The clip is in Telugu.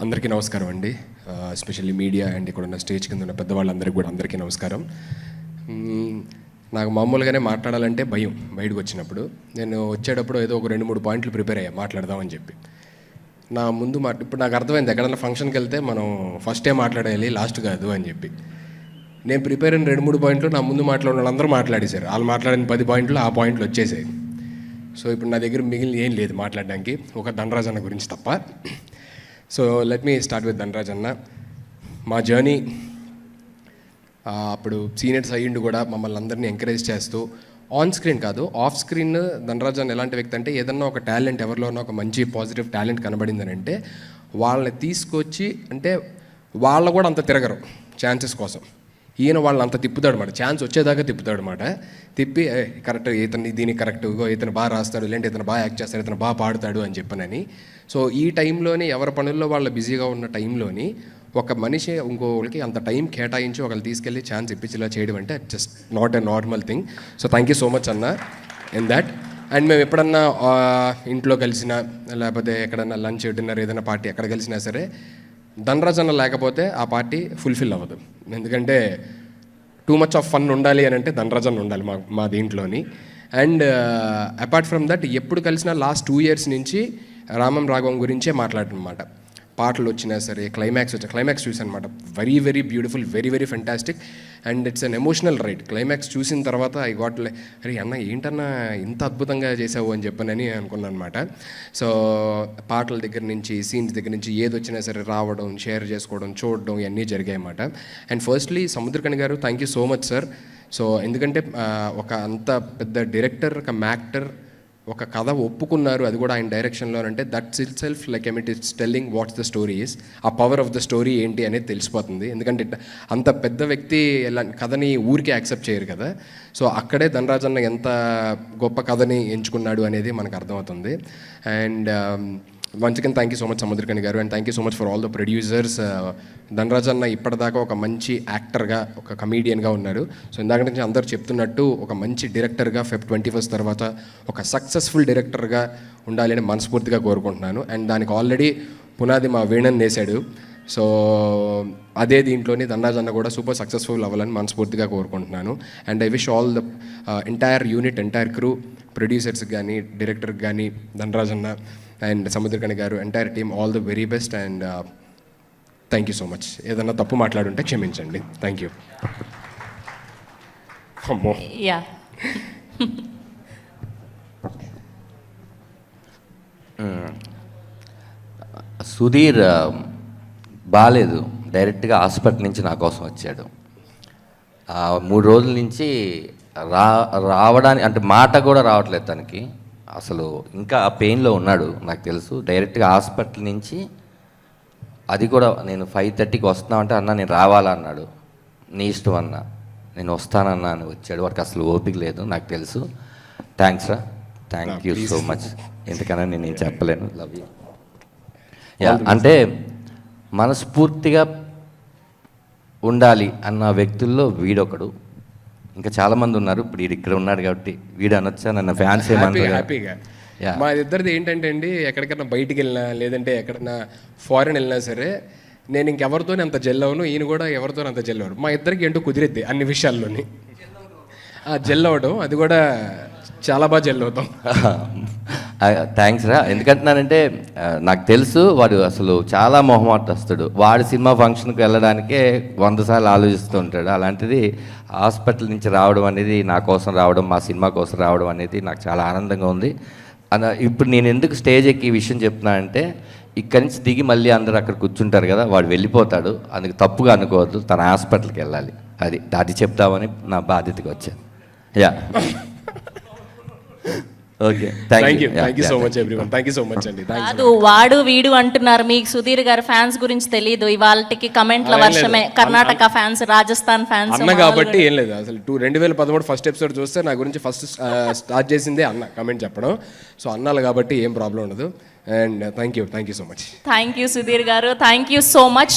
అందరికీ నమస్కారం అండి. ఎస్పెషల్లీ మీడియా అండ్ ఇక్కడ ఉన్న స్టేజ్ కింద ఉన్న పెద్దవాళ్ళందరికీ కూడా అందరికీ నమస్కారం. నాకు మామూలుగానే మాట్లాడాలంటే భయం బయటకు వచ్చినప్పుడు. నేను వచ్చేటప్పుడు ఏదో ఒక రెండు మూడు పాయింట్లు ప్రిపేర్ అయ్యా మాట్లాడదామని చెప్పి. నా ముందు మా ఇప్పుడు నాకు అర్థమైంది ఎక్కడైనా ఫంక్షన్కి వెళ్తే మనం ఫస్టే మాట్లాడేయాలి లాస్ట్ కాదు అని చెప్పి. నేను ప్రిపేర్ అయిన రెండు మూడు పాయింట్లు నా ముందు మాట్లాడిన వాళ్ళందరూ మాట్లాడేశారు. వాళ్ళు మాట్లాడిన పది పాయింట్లు ఆ పాయింట్లు వచ్చేసాయి. సో ఇప్పుడు నా దగ్గర మిగిలిన ఏం లేదు మాట్లాడడానికి. ఒక ధనరాజన్న గురించి తప్ప. So let me start with Dhanraj అన్న మా జర్నీ అప్పుడు సీనియర్స్ అయ్యిండు కూడా మమ్మల్ని అందరినీ ఎంకరేజ్ చేస్తూ ఆన్ స్క్రీన్ కాదు ఆఫ్ స్క్రీన్ ధనరాజ్ అన్న ఎలాంటి వ్యక్తి అంటే ఏదన్నా ఒక టాలెంట్ ఎవరిలోనో ఒక మంచి పాజిటివ్ టాలెంట్ కనబడిందని అంటే వాళ్ళని తీసుకొచ్చి అంటే వాళ్ళు కూడా అంత తిరగరు ఛాన్సెస్ కోసం. ఈయన వాళ్ళని అంత తిప్పుతాడు అనమాట ఛాన్స్ వచ్చేదాకా తిప్పుతాడు అనమాట తిప్పి కరెక్ట్ ఇతను దీనికి కరెక్ట్ ఇతను బాగా రాస్తాడు లేదంటే ఇతను బాగా యాక్ట్ చేస్తాడు ఇతను బాగా పాడుతాడు అని చెప్పనని. సో ఈ టైంలోనే ఎవరి పనుల్లో వాళ్ళు బిజీగా ఉన్న టైంలోని ఒక మనిషి ఇంకోళ్ళకి అంత టైం కేటాయించి ఒకళ్ళు తీసుకెళ్ళి ఛాన్స్ ఇప్పించేలా చేయడం అంటే just not a normal thing so thank you so much అన్న ఇన్ దాట్ అండ్ మేము ఎప్పుడన్నా ఇంట్లో కలిసినా లేకపోతే ఎక్కడన్నా లంచ్ డిన్నర్ ఏదైనా పార్టీ ఎక్కడ కలిసినా సరే ధనరాజ్ అన్న లేకపోతే ఆ పార్టీ ఫుల్ఫిల్ అవ్వదు. ఎందుకంటే టూ మచ్ ఆఫ్ ఫన్ ఉండాలి అని అంటే ధనరాజ్ అన్న ఉండాలి మా మా దీంట్లోని. అండ్ అపార్ట్ ఫ్రమ్ దట్ ఎప్పుడు కలిసినా లాస్ట్ టూ ఇయర్స్ నుంచి రామం రాఘవం గురించే మాట్లాడనమాట. పాటలు వచ్చినా సరే క్లైమాక్స్ వచ్చా క్లైమాక్స్ చూసాను అనమాట very very beautiful very very fantastic and it's an emotional right climax చూసిన తర్వాత ఐ గాట్ లై అరే అన్న ఏంటన్నా ఇంత అద్భుతంగా చేసావు అని చెప్పనని అనుకున్నాను అనమాట సో పాటల దగ్గర నుంచి సీన్స్ దగ్గర నుంచి ఏది వచ్చినా సరే రావడం షేర్ చేసుకోవడం చూడడం ఇవన్నీ జరిగాయి అన్నమాట and firstly Samuthirakani garu thank you so much sir so ఎందుకంటే ఒక అంత పెద్ద డైరెక్టర్ ఒక మ్యాక్టర్ ఒక కథ ఒప్పుకున్నారు అది కూడా ఆయన డైరెక్షన్లో అంటే that's it self like emit it's telling what's the story is ఆ పవర్ ఆఫ్ ద స్టోరీ ఏంటి అనేది తెలిసిపోతుంది. ఎందుకంటే అంత పెద్ద వ్యక్తి ఎలా కథని ఊరికే యాక్సెప్ట్ చేయరు కదా. సో అక్కడే ధనరాజన్న ఎంత గొప్ప కథని ఎంచుకున్నాడు అనేది మనకు అర్థమవుతుంది. And um, once again thank you so much Samuthirakani garu and thank you so much for all the producers Dhanraj అన్న ఇప్పటిదాకా ఒక మంచి యాక్టర్గా ఒక కమీడియన్గా ఉన్నారు సో ఇందాక నుంచి అందరూ చెప్తున్నట్టు ఒక మంచి డైరెక్టర్గా ఫెబ్ ట్వంటీ ఫస్ట్ తర్వాత ఒక సక్సెస్ఫుల్ డైరెక్టర్గా ఉండాలి అని మనస్ఫూర్తిగా కోరుకుంటున్నాను. అండ్ దానికి ఆల్రెడీ పునాది మా వేణన్ వేశాడు. సో అదే దీంట్లోని ధనరాజ్ అన్న కూడా సూపర్ సక్సెస్ఫుల్ అవ్వాలని మనస్ఫూర్తిగా కోరుకుంటున్నాను. And I wish all the entire unit entire crew producers కానీ డైరెక్టర్కి కానీ ధనరాజ్ అన్న and Samuthirakani garu entire team all the very best and thank you so much ఏదన్నా తప్పు మాట్లాడుంటే క్షమించండి. థ్యాంక్ యూ అమ్మో. యా సుధీర్ ఆ, బాగాలేదు డైరెక్ట్గా హాస్పిటల్ నుంచి నా కోసం వచ్చాడు. ఆ, మూడు రోజుల నుంచి రా రావడానికి అంటే మాట కూడా రావట్లేదు తనకి. అసలు ఇంకా ఆ పెయిన్లో ఉన్నాడు నాకు తెలుసు. డైరెక్ట్గా హాస్పిటల్ నుంచి అది కూడా నేను ఫైవ్ థర్టీకి వస్తున్నామంటే అన్న నేను రావాలా అన్నాడు నీ ఇష్టం అన్న. నేను వస్తానన్నా అని వచ్చాడు. వాడికి అసలు ఓపిక లేదు నాకు తెలుసు. థ్యాంక్స్ రా. థ్యాంక్ యూ సో మచ్ ఎందుకన్నా నేను ఏం చెప్పలేను. లవ్ యూ యా అంటే మనస్ఫూర్తిగా ఉండాలి అన్న వ్యక్తుల్లో వీడొకడు. ఇంకా చాలా మంది ఉన్నారు ఇప్పుడు వీడు ఇక్కడ ఉన్నాడు కాబట్టి వీడు అనొచ్చా? నన్న ఫ్యాన్స్ హ్యాపీగా మా ఇద్దరిది ఏంటంటే అండి ఎక్కడికైనా బయటికి వెళ్ళినా లేదంటే ఎక్కడైనా ఫారెన్ వెళ్ళినా సరే నేను ఇంకెవరితోనే అంత జెల్ అవను ఈయన కూడా ఎవరితో అంత జెల్ అవ్వరు మా ఇద్దరికి ఏంటో కుదిరిద్ది అన్ని విషయాల్లోని. ఆ జెల్ అవ్వడం అది కూడా చాలా బాగా జెల్ అవుతాం. థ్యాంక్స్ రా. ఎందుకంటున్నానంటే నాకు తెలుసు వాడు అసలు చాలా మొహమాటస్తుడు. వాడి సినిమా ఫంక్షన్కి వెళ్ళడానికే వంద సార్లు ఆలోచిస్తూ ఉంటాడు. అలాంటిది హాస్పిటల్ నుంచి రావడం అనేది నా కోసం రావడం మా సినిమా కోసం రావడం అనేది నాకు చాలా ఆనందంగా ఉంది. అన ఇప్పుడు నేను ఎందుకు స్టేజ్ ఎక్కి ఈ విషయం చెప్తున్నా అంటే ఇక్కడి నుంచి దిగి మళ్ళీ అందరూ అక్కడ కూర్చుంటారు కదా వాడు వెళ్ళిపోతాడు. అందుకు తప్పుగా అనుకోవద్దు తన హాస్పిటల్కి వెళ్ళాలి. అది అది చెప్తామని నా బాధ్యతకి వచ్చాను. Yeah. Okay thank you thank you so much everyone thank you so much అండి కాదు వాడు వీడు అంటున్నారు. మీకు సుధీర్ గారు ఫ్యాన్స్ గురించి తెలియదు ఇవాళకి కమెంట్ల వర్షమే. కర్ణాటక ఫ్యాన్స్ రాజస్థాన్ ఫ్యాన్స్ అన్న కాబట్టి ఏం లేదు. అసలు టూ రెండు వేల పదమూడు ఫస్ట్ ఎపిసోడ్ చూస్తే నా గురించి ఫస్ట్ స్టార్ట్ చేసిందే అన్న కమెంట్ చెప్పడం. సో అన్నాలు కాబట్టి ఏం ప్రాబ్లం ఉండదు. And thank you thank you so much thank you Sudheer garu. Thank you so much